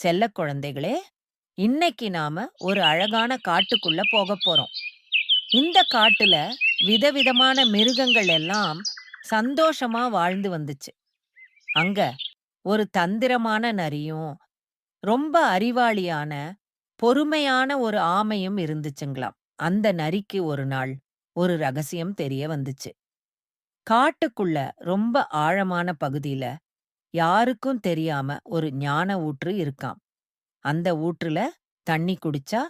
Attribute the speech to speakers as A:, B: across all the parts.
A: செல்ல குழந்தைகளே, இன்னைக்கு நாம ஒரு அழகான காட்டுக்குள்ள போக போறோம். இந்த காட்டுல விதவிதமான மிருகங்கள் எல்லாம் சந்தோஷமா வாழ்ந்து வந்துச்சு. அங்க ஒரு தந்திரமான நரியும், ரொம்ப அறிவாளியான, பொறுமையான ஒரு ஆமையும் இருந்துச்சுங்களாம். அந்த நரிக்கு ஒரு நாள் ஒரு ரகசியம் தெரிய வந்துச்சு. காட்டுக்குள்ள ரொம்ப ஆழமான பகுதியில யாருக்கும் தெரியாம ஒரு ஞான ஊற்று இருக்காம். அந்த ஊற்றுல தண்ணி குடிச்சா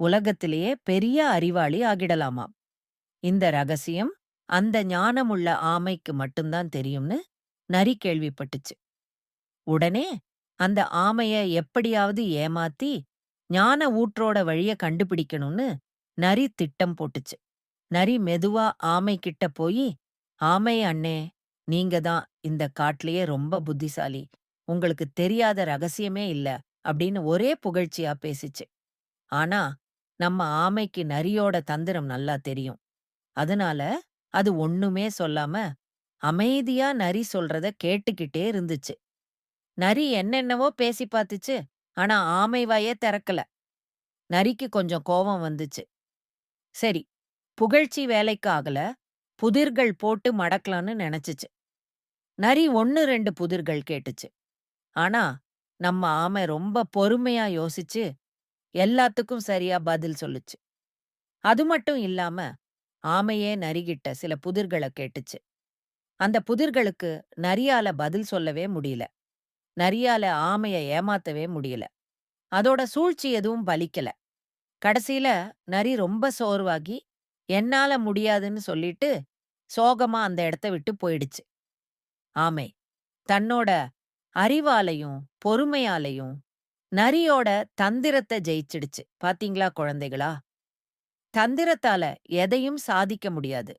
A: உலகத்திலேயே பெரிய அறிவாளி ஆகிடலாமாம். இந்த ரகசியம் அந்த ஞானமுள்ள ஆமைக்கு மட்டும்தான் தெரியும்னு நரி கேள்விப்பட்டுச்சு. உடனே அந்த ஆமைய எப்படியாவது ஏமாத்தி ஞான ஊற்றோட வழிய கண்டுபிடிக்கணும்னு நரி திட்டம் போட்டுச்சு. நரி மெதுவா ஆமை கிட்ட போயி, ஆமை அண்ணே, நீங்க தான் இந்த காட்டுலயே ரொம்ப புத்திசாலி. உங்களுக்கு தெரியாத ரகசியமே இல்ல அப்படின்னு ஒரே புகழ்ச்சியா பேசிச்சு. ஆனா, நம்ம ஆமைக்கு நரியோட தந்திரம் நல்லா தெரியும். அதனால அது ஒண்ணுமே சொல்லாம அமைதியா நரி சொல்றத கேட்டுக்கிட்டே இருந்துச்சு. நரி என்னென்னவோ பேசி பார்த்துச்சு. ஆனா ஆமை வாயே திறக்கல. நரிக்கு கொஞ்சம் கோபம் வந்துச்சு. சரி, புகழ்ச்சி வேலைக்கு ஆகல. புதிர்கள் போட்டு மடக்கலான்னு நினைச்சுச்சு. நரி ஒன்னு ரெண்டு புதிர்கள் கேட்டுச்சு. ஆனா, நம்ம ஆமை ரொம்ப பொறுமையா யோசிச்சு எல்லாத்துக்கும் சரியா பதில் சொல்லுச்சு. அது மட்டும் இல்லாம, ஆமையே நரிகிட்ட சில புதிர்கள கேட்டுச்சு. அந்த புதிர்களுக்கு நரியால பதில் சொல்லவே முடியல. நரியால ஆமைய ஏமாத்தவே முடியல. அதோட சூழ்ச்சி எதுவும் பலிக்கல. கடைசியில நரி ரொம்ப சோர்வாகி, என்னால முடியாதுன்னு சொல்லிட்டு, சோகமா அந்த இடத்த விட்டு போயிடுச்சு. ஆமை தன்னோட அறிவாலையும், பொறுமையாலையும் நரியோட தந்திரத்தை ஜெயிச்சிடுச்சு. பாத்தீங்களா குழந்தைகளா? தந்திரத்தால எதையும் சாதிக்க முடியாது.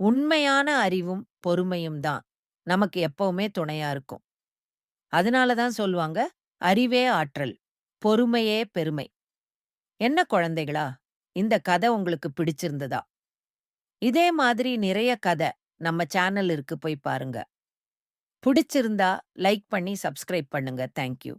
A: உண்மையான அறிவும், பொறுமையும் தான் நமக்கு எப்பவுமே துணையா இருக்கும். அதனால தான் சொல்லுவாங்க, அறிவே ஆற்றல், பொறுமையே பெருமை. என்ன குழந்தைகளா? இந்த கதை உங்களுக்கு பிடிச்சிருந்ததா? இதே மாதிரி நிறைய கதை நம்ம சேனல் இருக்கு போய் பாருங்க. பிடிச்சிருந்தா லைக் பண்ணி சப்ஸ்கிரைப் பண்ணுங்க. Thank you.